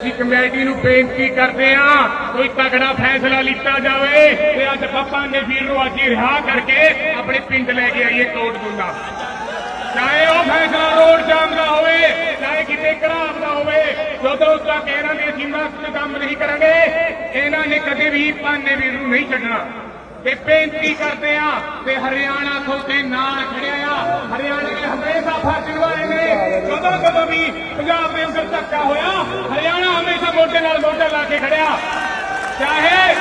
ਅਸੀਂ ਕਮੇਟੀ ਨੂੰ ਬੇਨਤੀ ਕਰਦੇ ਆ ਕੋਈ ਤਗੜਾ ਫੈਸਲਾ ਲਿੱਤਾ ਜਾਵੇ ਤੇ ਅੱਜ ਪੱਪਾ ਨੇ ਵੀਰ ਨੂੰ ਅੱਜ ਹੀ ਰਿਹਾ ਕਰਕੇ ਆਪਣੇ ਪਿੰਡ ਲੈ ਕੇ ਆਈਏ ਕੋਟ ਗੁੰਡਾ ਚਾਹੇ ਉਹ ਫੈਸਲਾ ਰੋਡ ਜਾਮ ਦਾ ਹੋਵੇ, ਚਾਹੇ ਕਿਤੇ ਘਰਾਬ ਦਾ ਹੋਵੇ, ਜਦੋਂ ਤੱਕ ਇਹਨਾਂ ਨੇ ਅਸੀਂ ਮਸਤ ਕੰਮ ਨਹੀਂ ਕਰਾਂਗੇ ਇਹਨਾਂ ਨੇ ਕਦੇ ਵੀ ਪਾਨੇ ਵੀਰ ਨੂੰ ਨਹੀਂ ਛੱਡਣਾ। ਤੇ ਬੇਨਤੀ ਕਰਦੇ ਆ ਤੇ ਹਰਿਆਣਾ ਤੁਹਾਡੇ ਨਾਲ ਖੜਿਆ ਆ, ਹਰਿਆਣੇ ਦੇ ਹਮੇਸ਼ਾ ਫਰਜ਼ ਵਾਲੇ ਨੇ ਜਦੋਂ ਵੀ ਪੰਜਾਬ ਦੇ ਅੰਦਰ ਧੱਕਾ ਹੋਇਆ, ਹਰਿਆਣਾ ਹਮੇਸ਼ਾ ਮੋਢੇ ਨਾਲ ਮੋਢਾ ਲਾ ਕੇ ਖੜਿਆ। ਚਾਹੇ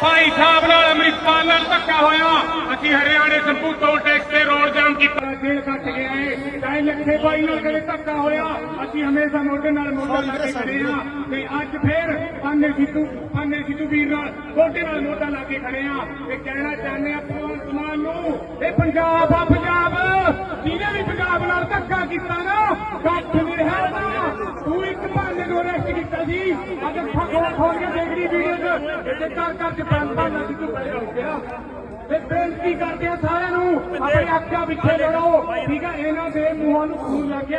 ਭਾਈ ਸਾਹਿਬ ਨਾਲ ਅੰਮ੍ਰਿਤਪਾਲ ਨਾਲ ਧੱਕਾ ਹੋਇਆ, ਅਸੀਂ ਹਰਿਆਣੇ ਸੰਪੂ ਟੋਲ ਟੈਕਸ ਤੇ ਰੋਡ ਜਾਮ ਕੀਤਾ। ਜੇਲ੍ਹ ਕੱਟ ਗਿਆ ਏ ਚਾਹੇ ਲੱਖੇ ਭਾਈ ਨਾਲ ਕਦੇ ਧੱਕਾ ਹੋਇਆ, ਅਸੀਂ ਹਮੇਸ਼ਾ ਮੋਢੇ ਨਾਲ ਮੋਢਾ ਲਾ ਕੇ ਖੜੇ ਆ ਤੇ ਅੱਜ ਫੇਰ ਪਾਨੇ ਸਿੱਧੂ ਪਾਨੇ ਸਿੱਧੂ ਵੀਰ ਨਾਲ ਮੋਢੇ ਨਾਲ ਮੋਢਾ ਲਾ ਕੇ ਖੜੇ ਆ ਤੇ ਕਹਿਣਾ ਚਾਹੁੰਦੇ ਆ ਭਗਵੰਤ ਮਾਨ ਨੂੰ, ਇਹ ਪੰਜਾਬ ਆ ਜਿਹਨੇ ਵੀ ਪੰਜਾਬ ਨਾਲ ਧੱਕਾ ਕੀਤਾ ਨਾ ਕੱਖ ਨਹੀਂ ਰਿਹਾ ਨਾ। ਤੂੰ ਇੱਕ ਭਾਂਡੇ ਨੂੰ ਅਰੈਸਟ ਕੀਤਾ ਸੀ। ਅੱਜ ਫਖੜਾ ਖੋਲ ਕੇ ਦੇਖਦੀ ਵੀਡੀਓ 'ਚ। ਇੱਥੇ ਘਰ ਘਰ 'ਚ ਪੰਜ ਪੰਜ ਲੱਖ ਤੂੰ ਪੈਦਾ ਗਿਆ ਤੇ ਬੇਨਤੀ ਕਰਦੇ ਆ ਸਾਰਿਆਂ ਨੂੰ, ਆਪਣੇ ਅੱਖਾਂ ਪਿੱਛੇ ਲੜੋ ਠੀਕ ਆ, ਇਹਨਾਂ ਦੇ ਮੂੰਹਾਂ ਨੂੰ ਖੂਨ ਲੱਗ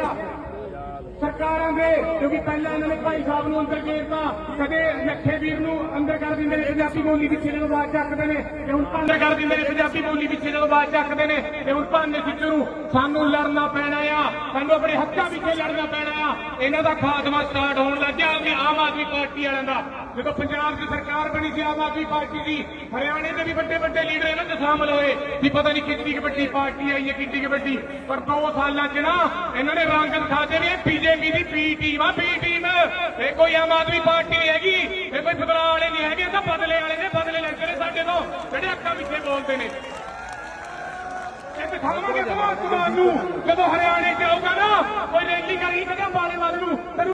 ਸਰਕਾਰਾਂ ਦੇ, ਕਿਉਂਕਿ ਪਹਿਲਾਂ ਇਹਨਾਂ ਨੇ ਭਾਈ ਸਾਹਿਬ ਨੂੰ ਅੰਦਰ ਘੇਰਤਾ। ਕਦੇ ਲੱਖੇ ਵੀਰ ਨੂੰ ਅੰਦਰ ਕਰ ਦਿੰਦੇ ਨੇ, ਪੰਜਾਬੀ ਬੋਲੀ ਪਿੱਛੇ ਜਦੋਂ ਬਾਤ ਚੱਕਦੇ ਨੇ, ਤੇ ਹੁਣ ਅੰਦਰ ਕਰ ਦਿੰਦੇ ਨੇ, ਪੰਜਾਬੀ ਬੋਲੀ ਪਿੱਛੇ ਜਦੋਂ ਬਾਤ ਚੱਕਦੇ ਨੇ, ਤੇ ਹੁਣ ਭਾਨੇ ਸਿੱਧੂ ਨੂੰ ਸਾਨੂੰ ਲੜਨਾ ਪੈਣਾ ਆ। ਸਾਨੂੰ ਆਪਣੇ ਹੱਕਾਂ ਪਿੱਛੇ ਲੜਨਾ ਪੈਣਾ ਆ। ਇਹਨਾਂ ਦਾ ਖਾਤਮਾ ਸਟਾਰਟ ਹੋਣ ਲੱਗਿਆ ਆਪਣੀ ਆਮ ਆਦਮੀ ਪਾਰਟੀ ਵਾਲਿਆਂ ਦਾ। ਜਦੋਂ ਪੰਜਾਬ ਦੀ ਸਰਕਾਰ ਬਣੀ ਸੀ ਆਮ ਆਦਮੀ ਪਾਰਟੀ ਦੀ। ਹਰਿਆਣੇ ਦੇ ਵੀ ਵੱਡੇ ਵੱਡੇ ਲੀਡਰ ਇਹਨਾਂ 'ਚ ਸ਼ਾਮਲ ਹੋਏ ਵੀ ਪਤਾ ਨਹੀਂ ਕਿੰਨੀ ਵੱਡੀ ਪਾਰਟੀ ਆਈ ਹੈ, ਕਿੰਨੀ ਵੱਡੀ। ਪਰ ਦੋ ਸਾਲਾਂ 'ਚ ਨਾ ਇਹਨਾਂ ਨੇ ਰੰਗ ਦਿਖਾਤੇ ਵੀ ਇਹ ਬੀਜੇਪੀ ਦੀ ਪੀ ਟੀਮ ਆ ਪੀ ਟੀਮ ਇਹ ਕੋਈ ਆਮ ਆਦਮੀ ਪਾਰਟੀ ਨਹੀਂ ਹੈਗੀ, ਇਹ ਕੋਈ ਫਦਰਾ ਵਾਲੇ ਨਹੀਂ ਹੈਗੇ, ਇਹ ਤਾਂ ਬਦਲੇ ਵਾਲੇ ਨੇ, ਬਦਲੇ ਲੈਂਦੇ ਨੇ ਸਾਡੇ ਤੋਂ, ਜਿਹੜੇ ਅੱਖਾਂ ਪਿੱਛੇ ਬੋਲਦੇ ਨੇ। ਇਹ ਦਿਖਾਵਾਂਗੇ ਭਗਵੰਤ ਜਦੋਂ ਹਰਿਆਣੇ 'ਚ ਆਊਗਾ ਕੋਈ ਰੈਲੀ ਕਰੀ ਕਦੇ ਅੰਬਾਲੇ ਵੱਲ ਨੂੰ